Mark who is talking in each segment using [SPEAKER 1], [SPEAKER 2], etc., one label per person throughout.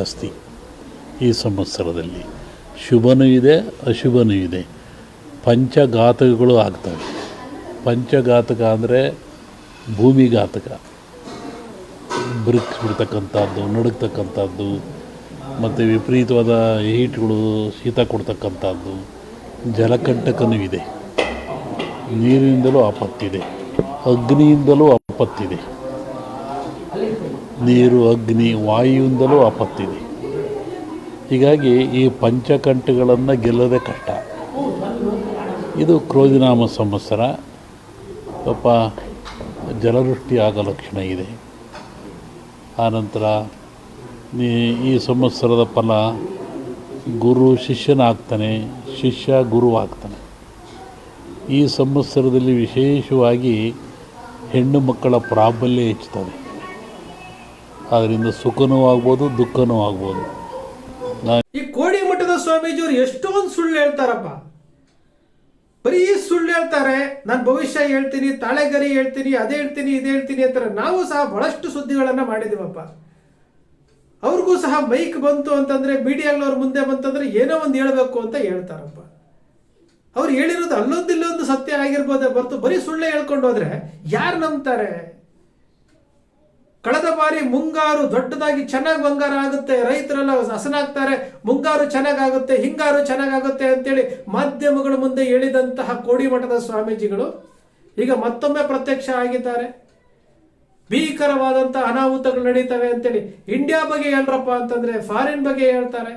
[SPEAKER 1] ಜಾಸ್ತಿ ಈ ಸಂವತ್ಸರದಲ್ಲಿ. ಶುಭನೂ ಇದೆ, ಅಶುಭನೂ ಇದೆ. ಪಂಚಘಾತಕಗಳು ಆಗ್ತವೆ. ಪಂಚಘಾತಕ ಅಂದರೆ ಭೂಮಿಘಾತಕ. ಬ್ರಿಕ್ಸ್ ಬಿಡ್ತಕ್ಕಂಥದ್ದು ನಡುಗ್ತಕ್ಕಂಥದ್ದು, ಮತ್ತು ವಿಪರೀತವಾದ ಹೀಟ್ಗಳು ಶೀತ ಕೊಡ್ತಕ್ಕಂಥದ್ದು, ಜಲಕಂಟಕನೂ ಇದೆ. ನೀರಿನಿಂದಲೂ ಆಪತ್ತಿದೆ. ಅಗ್ನಿಯಿಂದಲೂ ಆಪತ್ತಿದೆ. ನೀರು, ಅಗ್ನಿ ವಾಯುವಿಂದಲೂ ಆಪತ್ತಿದೆ. ಹೀಗಾಗಿ ಈ ಪಂಚಕಂಠಗಳನ್ನು ಗೆಲ್ಲೋದೇ ಕಷ್ಟ. ಇದು ಕ್ರೋಧಿನಾಮ ಸಂವತ್ಸರ. ಪಾಪ ಜಲವೃಷ್ಟಿ ಆಗೋ ಲಕ್ಷಣ ಇದೆ. ಆನಂತರ ಈ- ಸಂವತ್ಸರದ ಫಲ ಗುರು ಶಿಷ್ಯನಾಗ್ತಾನೆ, ಶಿಷ್ಯ ಗುರು ಆಗ್ತಾನೆ. ಈ ಸಂವತ್ಸರದಲ್ಲಿ ವಿಶೇಷವಾಗಿ ಹೆಣ್ಣು ಮಕ್ಕಳ ಪ್ರಾಬಲ್ಯ ಹೆಚ್ಚುತ್ತದೆ. ಅದರಿಂದ ಸುಖನೂ ಆಗ್ಬೋದು, ದುಃಖನೂ ಆಗ್ಬೋದು.
[SPEAKER 2] ಈ ಕೋಡಿ ಮಠದ ಸ್ವಾಮೀಜಿಯವರು ಎಷ್ಟೊಂದು ಸುಳ್ಳು ಹೇಳ್ತಾರಪ್ಪ. ಬರೀ ಸುಳ್ಳು ಹೇಳ್ತಾರೆ, ನಾನು ಭವಿಷ್ಯ ಹೇಳ್ತೀನಿ, ತಾಳೆಗರಿ ಹೇಳ್ತೀನಿ, ಅದೇ ಹೇಳ್ತೀನಿ, ಇದೇ ಹೇಳ್ತೀನಿ ಅಂತಾರೆ. ನಾವು ಸಹ ಬಹಳಷ್ಟು ಸುದ್ದಿಗಳನ್ನು ಮಾಡಿದೀವಪ್ಪ. ಅವ್ರಿಗೂ ಸಹ ಮೈಕ್ ಬಂತು ಅಂತಂದ್ರೆ, ಮೀಡಿಯಾಗಳವ್ರ ಮುಂದೆ ಬಂತಂದ್ರೆ ಏನೋ ಒಂದು ಹೇಳ್ಬೇಕು ಅಂತ ಹೇಳ್ತಾರಪ್ಪ. ಅವ್ರು ಹೇಳಿರೋದು ಅಲ್ಲೊಂದಿಲ್ಲೊಂದು ಸತ್ಯ ಆಗಿರ್ಬೋದೇ ಬರ್ತು ಬರೀ ಸುಳ್ಳೆ ಹೇಳ್ಕೊಂಡು ಹೋದ್ರೆ ಯಾರು ನಂಬ್ತಾರೆ? ಕಳೆದ ಬಾರಿ ಮುಂಗಾರು ದೊಡ್ಡದಾಗಿ ಚೆನ್ನಾಗಿ ಬಂಗಾರ ಆಗುತ್ತೆ, ರೈತರೆಲ್ಲ ಹಸನಾಗ್ತಾರೆ, ಮುಂಗಾರು ಚೆನ್ನಾಗಾಗುತ್ತೆ, ಹಿಂಗಾರು ಚೆನ್ನಾಗಾಗುತ್ತೆ ಅಂತೇಳಿ ಮಾಧ್ಯಮಗಳ ಮುಂದೆ ಹೇಳಿದಂತಹ ಕೋಡಿಮಠದ ಸ್ವಾಮೀಜಿಗಳು ಈಗ ಮತ್ತೊಮ್ಮೆ ಪ್ರತ್ಯಕ್ಷ ಆಗಿದ್ದಾರೆ. ಭೀಕರವಾದಂತಹ ಅನಾಹುತಗಳು ನಡೀತವೆ ಅಂತೇಳಿ ಇಂಡಿಯಾ ಬಗ್ಗೆ ಹೇಳ್ರಪ್ಪ ಅಂತಂದ್ರೆ ಫಾರಿನ್ ಬಗ್ಗೆ ಹೇಳ್ತಾರೆ,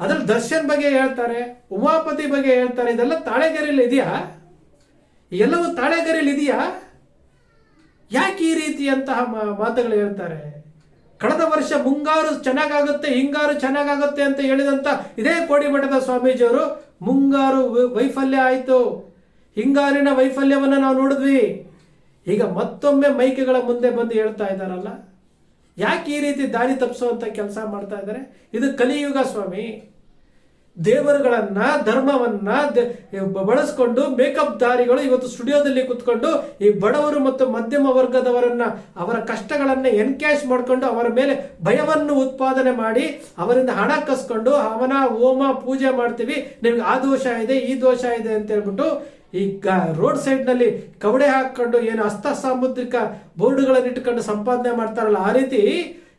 [SPEAKER 2] ಅದ್ರಲ್ಲಿ ದರ್ಶನ್ ಬಗ್ಗೆ ಹೇಳ್ತಾರೆ, ಉಮಾಪತಿ ಬಗ್ಗೆ ಹೇಳ್ತಾರೆ, ಇದೆಲ್ಲ ತಾಳೆಗರಿಯಲ್ಲಿ ಇದೆಯಾ? ಎಲ್ಲವೂ ತಾಳೆಗರಿಯಲ್ಲಿ ಇದೆಯಾ? ಯಾಕೆ ಈ ರೀತಿಯಂತಹ ಮಾತುಗಳು ಹೇಳ್ತಾರೆ? ಕಳೆದ ವರ್ಷ ಮುಂಗಾರು ಚೆನ್ನಾಗಾಗುತ್ತೆ, ಹಿಂಗಾರು ಚೆನ್ನಾಗಾಗುತ್ತೆ ಅಂತ ಹೇಳಿದಂತ ಇದೇ ಕೋಡಿಮಠದ ಸ್ವಾಮೀಜಿಯವರು, ಮುಂಗಾರು ವೈಫಲ್ಯ ಆಯಿತು. ಹಿಂಗಾರಿನ ವೈಫಲ್ಯವನ್ನು ನಾವು ನೋಡಿದ್ವಿ. ಈಗ ಮತ್ತೊಮ್ಮೆ ಮೈಕೆಗಳ ಮುಂದೆ ಬಂದು ಹೇಳ್ತಾ ಇದ್ದಾರಲ್ಲ? ಯಾಕೆ ಈ ರೀತಿ ದಾರಿ ತಪ್ಪಿಸುವಂಥ ಕೆಲಸ ಮಾಡ್ತಾ ಇದ್ದಾರೆ? ಇದು ಕಲಿಯುಗ ಸ್ವಾಮಿ. ದೇವರುಗಳನ್ನ, ಧರ್ಮವನ್ನ ಬಳಸ್ಕೊಂಡು ಮೇಕಪ್ ದಾರಿಗಳು ಇವತ್ತು ಸ್ಟುಡಿಯೋದಲ್ಲಿ ಕುತ್ಕೊಂಡು ಈ ಬಡವರು ಮತ್ತು ಮಧ್ಯಮ ವರ್ಗದವರನ್ನ, ಅವರ ಕಷ್ಟಗಳನ್ನ ಎನ್ಕ್ಯಾಶ್ ಮಾಡಿಕೊಂಡು ಅವರ ಮೇಲೆ ಭಯವನ್ನು ಉತ್ಪಾದನೆ ಮಾಡಿ ಅವರಿಂದ ಹಣ ಕಸ್ಕೊಂಡು ಅವನ ಹೋಮ, ಪೂಜೆ ಮಾಡ್ತೀವಿ. ನಿಮ್ಗೆ ಆ ದೋಷ ಇದೆ, ಈ ದೋಷ ಇದೆ ಅಂತ ಹೇಳ್ಬಿಟ್ಟು ಈ ರೋಡ್ ಸೈಡ್ನಲ್ಲಿ ಕವಡೆ ಹಾಕೊಂಡು ಏನು ಅಸ್ತ ಸಾಮುದ್ರಿಕ ಬೋರ್ಡ್ಗಳನ್ನು ಇಟ್ಕೊಂಡು ಸಂಪಾದನೆ ಮಾಡ್ತಾರಲ್ಲ, ಆ ರೀತಿ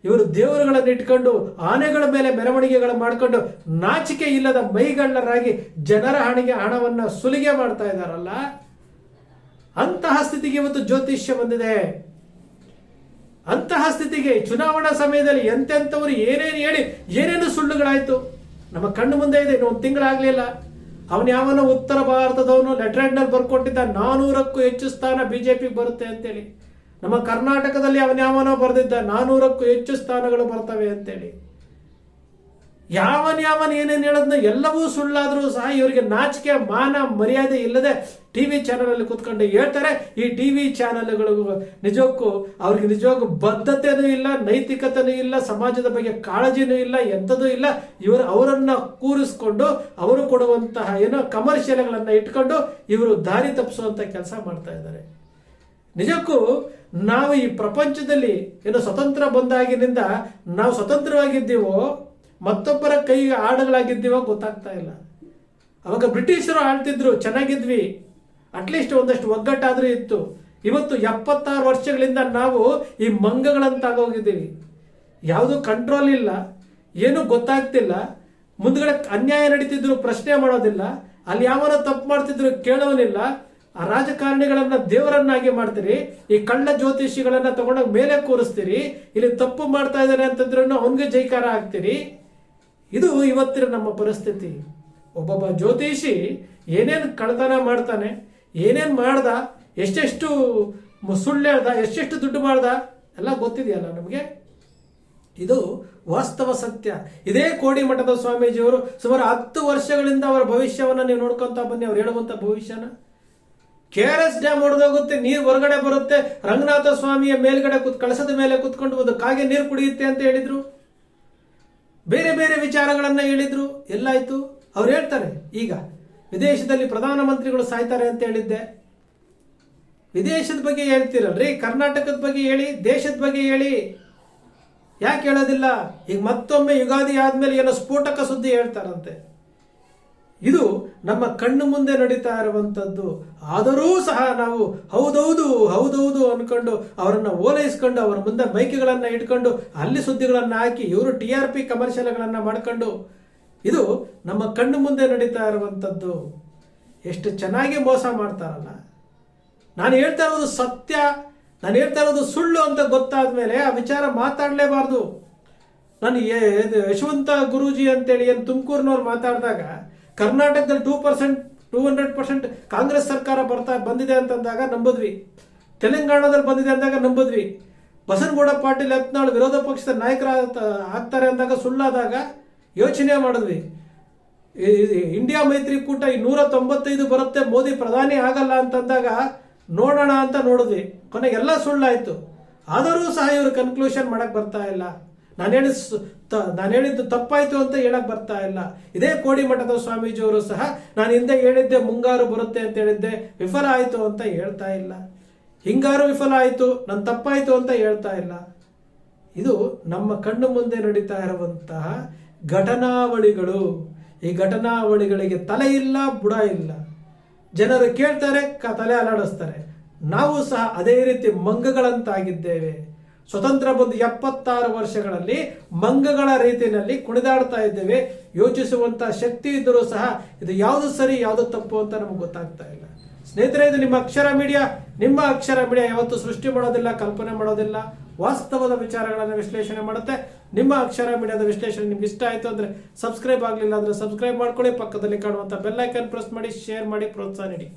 [SPEAKER 2] ಇವರು ದೇವರುಗಳನ್ನು ಇಟ್ಕೊಂಡು, ಆನೆಗಳ ಮೇಲೆ ಮೆರವಣಿಗೆಗಳು ಮಾಡಿಕೊಂಡು, ನಾಚಿಕೆ ಇಲ್ಲದ ಮೈಗಳ್ಳರಾಗಿ ಜನರ ಹಣಿಗೆ ಹಣವನ್ನು ಸುಲಿಗೆ ಮಾಡ್ತಾ ಇದ್ದಾರಲ್ಲ? ಅಂತಹ ಸ್ಥಿತಿಗೆ ಇವತ್ತು ಜ್ಯೋತಿಷ್ಯ ಬಂದಿದೆ. ಅಂತಹ ಸ್ಥಿತಿಗೆ ಚುನಾವಣಾ ಸಮಯದಲ್ಲಿ ಎಂತೆಂಥವ್ರು ಏನೇನು ಹೇಳಿ, ಏನೇನು ಸುಳ್ಳುಗಳಾಯ್ತು? ನಮ್ಮ ಕಣ್ಣು ಮುಂದೆ ಇದೆ ಇನ್ನೊಂದು ತಿಂಗಳಾಗಲಿಲ್ಲ ಅವನು ಯಾವನೋ ಉತ್ತರ ಭಾರತದವನು ಲೆಟ್ರೆಂಡ್ನಲ್ಲಿ ನಲ್ಲಿ ಬರ್ಕೊಟ್ಟಿದ್ದ ನಾನೂರಕ್ಕೂ ಹೆಚ್ಚು ಸ್ಥಾನ ಬಿಜೆಪಿಗೆ ಬರುತ್ತೆ ಅಂತೇಳಿ. ನಮ್ಮ ಕರ್ನಾಟಕದಲ್ಲಿ ಅವನ ಯಾವನೋ ಬರೆದಿದ್ದ ನಾನೂರಕ್ಕೂ ಹೆಚ್ಚು ಸ್ಥಾನಗಳು ಬರ್ತವೆ ಅಂತೇಳಿ. ಯಾವನ್ ಯಾವನ್ ಏನೇನು ಹೇಳದ್ನ ಎಲ್ಲವೂ ಸುಳ್ಳಾದರೂ ಸಹ ಇವರಿಗೆ ನಾಚಿಕೆ, ಮಾನ, ಮರ್ಯಾದೆ ಇಲ್ಲದೆ ಟಿವಿ ವಿ ಅಲ್ಲಿ ಕುತ್ಕೊಂಡು ಹೇಳ್ತಾರೆ. ಈ ಟಿವಿ ಚಾನಲ್ಗಳು ನಿಜಕ್ಕೂ ಅವ್ರಿಗೆ ನಿಜವಾಗೂ ಬದ್ಧತೆನೂ ಇಲ್ಲ, ನೈತಿಕತೆನೂ ಇಲ್ಲ, ಸಮಾಜದ ಬಗ್ಗೆ ಕಾಳಜಿನೂ ಇಲ್ಲ ಎಂಥದೂ ಇಲ್ಲ. ಇವರು ಅವರನ್ನು ಕೂರಿಸ್ಕೊಂಡು ಅವರು ಕೊಡುವಂತಹ ಏನೋ ಕಮರ್ಷಿಯಲ್ಗಳನ್ನು ಇಟ್ಕೊಂಡು ಇವರು ದಾರಿ ತಪ್ಪಿಸುವಂಥ ಕೆಲಸ ಮಾಡ್ತಾ ಇದ್ದಾರೆ. ನಿಜಕ್ಕೂ ನಾವು ಈ ಪ್ರಪಂಚದಲ್ಲಿ ಏನು ಸ್ವತಂತ್ರ ಬಂದಾಗಿನಿಂದ ನಾವು ಸ್ವತಂತ್ರವಾಗಿದ್ದೀವೋ, ಮತ್ತೊಬ್ಬರ ಕೈಗೆ ಆಡುಗಳಾಗಿದ್ದೀವೋ ಗೊತ್ತಾಗ್ತಾ ಇಲ್ಲ. ಅವಾಗ ಬ್ರಿಟಿಷರು ಆಳ್ತಿದ್ರು, ಚೆನ್ನಾಗಿದ್ವಿ. ಅಟ್ಲೀಸ್ಟ್ ಒಂದಷ್ಟು ಒಗ್ಗಟ್ಟಾದರೂ ಇತ್ತು. ಇವತ್ತು ಎಪ್ಪತ್ತಾರು ವರ್ಷಗಳಿಂದ ನಾವು ಈ ಮಂಗಗಳಂತಾಗೋಗಿದ್ದೀವಿ. ಯಾವುದು ಕಂಟ್ರೋಲ್ ಇಲ್ಲ, ಏನೂ ಗೊತ್ತಾಗ್ತಿಲ್ಲ. ಮುಂದ್ಗಡೆ ಅನ್ಯಾಯ ನಡೀತಿದ್ರು, ಪ್ರಶ್ನೆ ಮಾಡೋದಿಲ್ಲ. ಅಲ್ಲಿ ಯಾವನ ತಪ್ಪು ಮಾಡ್ತಿದ್ರು, ಕೇಳೋನಿಲ್ಲ. ಆ ರಾಜಕಾರಣಿಗಳನ್ನ ದೇವರನ್ನಾಗಿ ಮಾಡ್ತೀರಿ, ಈ ಕಳ್ಳ ಜ್ಯೋತಿಷಿಗಳನ್ನ ತಗೊಂಡೋಗಿ ಮೇಲೆ ಕೂರಿಸ್ತೀರಿ, ಇಲ್ಲಿ ತಪ್ಪು ಮಾಡ್ತಾ ಇದ್ದಾರೆ ಅಂತಂದ್ರೂ ಅವನಿಗೆ ಜೈಕಾರ ಆಗ್ತೀರಿ. ಇದು ಇವತ್ತಿನ ನಮ್ಮ ಪರಿಸ್ಥಿತಿ. ಒಬ್ಬೊಬ್ಬ ಜ್ಯೋತಿಷಿ ಏನೇನು ಕಳ್ತನ ಮಾಡ್ತಾನೆ, ಏನೇನು ಮಾಡ್ದ, ಎಷ್ಟೆಷ್ಟು ಸುಳ್ಳು ಎಷ್ಟೆಷ್ಟು ದುಡ್ಡು ಮಾಡ್ದ, ಎಲ್ಲ ಗೊತ್ತಿದೆಯಲ್ಲ ನಮಗೆ? ಇದು ವಾಸ್ತವ ಸತ್ಯ. ಇದೇ ಕೋಡಿ ಮಠದ ಸ್ವಾಮೀಜಿಯವರು ಸುಮಾರು ಹತ್ತು ವರ್ಷಗಳಿಂದ ಅವರ ಭವಿಷ್ಯವನ್ನ ನೀವು ನೋಡ್ಕೊತಾ ಬನ್ನಿ, ಅವ್ರು ಹೇಳುವಂತ ಭವಿಷ್ಯನ. ಕೆ ಆರ್ ಎಸ್ ಡ್ಯಾಮ್ ಹೊಡೆದೋಗುತ್ತೆ ನೀರು ಹೊರಗಡೆ ಬರುತ್ತೆ, ರಂಗನಾಥ ಸ್ವಾಮಿಯ ಮೇಲ್ಗಡೆ ಕೂತ್, ಕಳಸದ ಮೇಲೆ ಕುತ್ಕೊಂಡು ಒಂದು ಕಾಗೆ ನೀರು ಕುಡಿಯುತ್ತೆ ಅಂತ ಹೇಳಿದ್ರು. ಬೇರೆ ಬೇರೆ ವಿಚಾರಗಳನ್ನ ಹೇಳಿದ್ರು ಎಲ್ಲಾಯ್ತು ಅವ್ರು ಹೇಳ್ತಾರೆ, ಈಗ ವಿದೇಶದಲ್ಲಿ ಪ್ರಧಾನಮಂತ್ರಿಗಳು ಸಾಯ್ತಾರೆ ಅಂತ ಹೇಳಿದ್ದೆ. ವಿದೇಶದ ಬಗ್ಗೆ ಹೇಳ್ತಿರಲ್ರಿ, ಕರ್ನಾಟಕದ ಬಗ್ಗೆ ಹೇಳಿ, ದೇಶದ ಬಗ್ಗೆ ಹೇಳಿ. ಯಾಕೆ ಹೇಳೋದಿಲ್ಲ? ಈಗ ಮತ್ತೊಮ್ಮೆ ಯುಗಾದಿ ಆದ್ಮೇಲೆ ಏನೋ ಸ್ಫೋಟಕ ಸುದ್ದಿ ಹೇಳ್ತಾರಂತೆ. ಇದು ನಮ್ಮ ಕಣ್ಣು ಮುಂದೆ ನಡೀತಾ ಇರುವಂಥದ್ದು ಆದರೂ ಸಹ ನಾವು ಹೌದೌದು ಹೌದೌದು ಅಂದ್ಕೊಂಡು ಅವರನ್ನು ಓಲೈಸ್ಕೊಂಡು ಅವರ ಮುಂದೆ ಮೈಕ್ಗಳನ್ನು ಇಟ್ಕೊಂಡು ಅಲ್ಲಿ ಸುದ್ದಿಗಳನ್ನು ಹಾಕಿ ಇವರು ಟಿ ಆರ್ ಪಿ ಕಮರ್ಷಿಯಲ್ಗಳನ್ನು ಮಾಡ್ಕೊಂಡು ಇದು ನಮ್ಮ ಕಣ್ಣು ಮುಂದೆ ನಡೀತಾ ಇರುವಂಥದ್ದು ಎಷ್ಟು ಚೆನ್ನಾಗಿ ಮೋಸ ಮಾಡ್ತಾರಲ್ಲ. ನಾನು ಹೇಳ್ತಾ ಇರೋದು ಸತ್ಯ, ನಾನು ಹೇಳ್ತಾ ಇರೋದು ಸುಳ್ಳು ಅಂತ ಗೊತ್ತಾದ ಮೇಲೆ ಆ ವಿಚಾರ ಮಾತಾಡಲೇಬಾರ್ದು. ನಾನು ಯಶವಂತ ಗುರೂಜಿ ಅಂತೇಳಿ ಏನು ತುಮಕೂರಿನವ್ರು ಮಾತಾಡಿದಾಗ ಕರ್ನಾಟಕದಲ್ಲಿ two percent two hundred percent Congress ಸರ್ಕಾರ ಬರ್ತಾ ಬಂದಿದೆ ಅಂತಂದಾಗ ನಂಬಿದ್ವಿ. ತೆಲಂಗಾಣದಲ್ಲಿ ಬಂದಿದೆ ಅಂದಾಗ ನಂಬಿದ್ವಿ. ಬಸನಗೌಡ ಪಾಟೀಲ್ ಯತ್ನಾಳ್ ವಿರೋಧ ಪಕ್ಷದ ನಾಯಕರ ಆಗ್ತಾರೆ ಅಂದಾಗ ಸುಳ್ಳಾದಾಗ ಯೋಚನೆ ಮಾಡಿದ್ವಿ. ಇಂಡಿಯಾ ಮೈತ್ರಿಕೂಟ ಈ ನೂರ ತೊಂಬತ್ತೈದು ಬರುತ್ತೆ, ಮೋದಿ ಪ್ರಧಾನಿ ಆಗಲ್ಲ ಅಂತಂದಾಗ ನೋಡೋಣ ಅಂತ ನೋಡಿದ್ವಿ. ಕೊನೆಗೆ ಎಲ್ಲ ಸುಳ್ಳಾಯ್ತು. ಆದರೂ ಸಹ ಇವರು ಕನ್ಕ್ಲೂಷನ್ ಮಾಡಕ್ಕೆ ಬರ್ತಾ ಇಲ್ಲ. ನಾನು ಹೇಳಿದ ನಾನು ಹೇಳಿದ್ದು ತಪ್ಪಾಯ್ತು ಅಂತ ಹೇಳಕ್ ಬರ್ತಾ ಇಲ್ಲ. ಇದೇ ಕೋಡಿಮಠದ ಸ್ವಾಮೀಜಿಯವರು ಸಹ, ನಾನು ಹಿಂದೆ ಹೇಳಿದ್ದೆ ಮುಂಗಾರು ಬರುತ್ತೆ ಅಂತ ಹೇಳಿದ್ದೆ, ವಿಫಲ ಆಯ್ತು ಅಂತ ಹೇಳ್ತಾ ಇಲ್ಲ. ಹಿಂಗಾರು ವಿಫಲ ಆಯ್ತು ನನ್ನ ತಪ್ಪಾಯಿತು ಅಂತ ಹೇಳ್ತಾ ಇಲ್ಲ. ಇದು ನಮ್ಮ ಕಣ್ಣು ಮುಂದೆ ನಡೀತಾ ಇರುವಂತಹ ಘಟನಾವಳಿಗಳು. ಈ ಘಟನಾವಳಿಗಳಿಗೆ ತಲೆ ಇಲ್ಲ, ಬುಡ ಇಲ್ಲ. ಜನರು ಕೇಳ್ತಾರೆ ತಲೆ ಅಲಾಡಿಸ್ತಾರೆ ನಾವು ಸಹ ಅದೇ ರೀತಿ ಮಂಗಗಳಂತಾಗಿದ್ದೇವೆ. ಸ್ವತಂತ್ರ ಬಂದು ಎಪ್ಪತ್ತಾರು ವರ್ಷಗಳಲ್ಲಿ ಮಂಗಗಳ ರೀತಿಯಲ್ಲಿ ಕುಣಿದಾಡ್ತಾ ಇದ್ದೇವೆ. ಯೋಚಿಸುವಂತಹ ಶಕ್ತಿ ಇದ್ದರೂ ಸಹ ಇದು ಯಾವುದು ಸರಿ, ಯಾವುದು ತಪ್ಪು ಅಂತ ನಮಗೆ ಗೊತ್ತಾಗ್ತಾ ಇಲ್ಲ. ಸ್ನೇಹಿತರೆ, ಇದು ನಿಮ್ಮ ಅಕ್ಷರ ಮೀಡಿಯಾ. ನಿಮ್ಮ ಅಕ್ಷರ ಮೀಡಿಯಾ ಯಾವತ್ತು ಸೃಷ್ಟಿ ಮಾಡೋದಿಲ್ಲ, ಕಲ್ಪನೆ ಮಾಡೋದಿಲ್ಲ. ವಾಸ್ತವದ ವಿಚಾರಗಳನ್ನು ವಿಶ್ಲೇಷಣೆ ಮಾಡುತ್ತೆ. ನಿಮ್ಮ ಅಕ್ಷರ ಮೀಡಿಯಾದ ವಿಶ್ಲೇಷಣೆ ನಿಮ್ಗೆ ಇಷ್ಟ ಆಯಿತು ಅಂದ್ರೆ ಸಬ್ಸ್ಕ್ರೈಬ್ ಆಗಲಿಲ್ಲ ಅಂದ್ರೆ ಸಬ್ಸ್ಕ್ರೈಬ್ ಮಾಡ್ಕೊಳ್ಳಿ. ಪಕ್ಕದಲ್ಲಿ ಕಾಣುವಂಥ ಬೆಲ್ ಐಕನ್ ಪ್ರೆಸ್ ಮಾಡಿ, ಶೇರ್ ಮಾಡಿ, ಪ್ರೋತ್ಸಾಹ ನೀಡಿ.